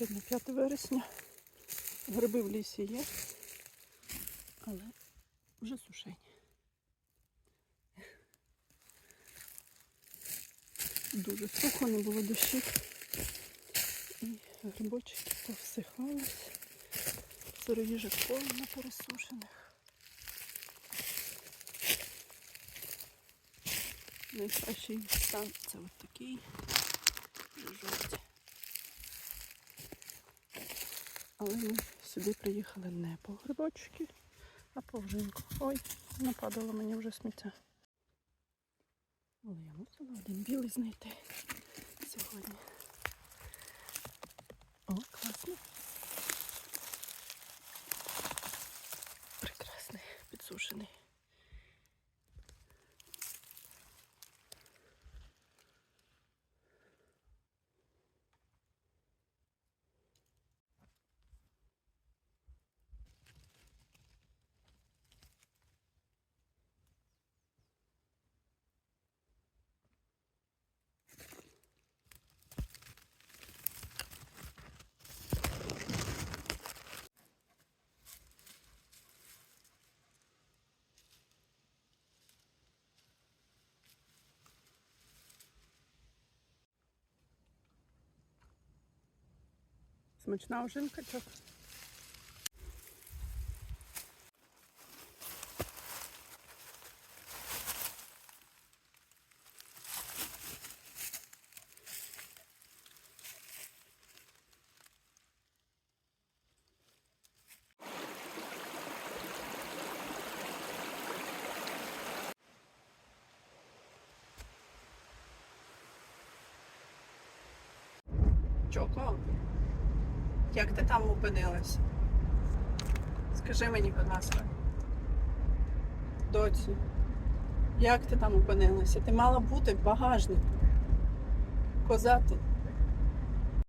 Сьогодні 5 вересня. Гриби в лісі є, але вже сушені. Дуже сухо, не було дощів. І грибочки повсихались. Сироїжок повно пересушених. Найкращий стан це от такий. Але ми сюди приїхали не по грибочки, а по вжинку. Ой, нападало мені вже сміття. Але я мусила один білий знайти сьогодні. О, класно. Прекрасний, підсушений. Смачна ожинка, чок. Чоко, Як ти там опинилася? Скажи мені, будь ласка. Доцю, як ти там опинилася? Ти мала бути в багажнику. Коза ти.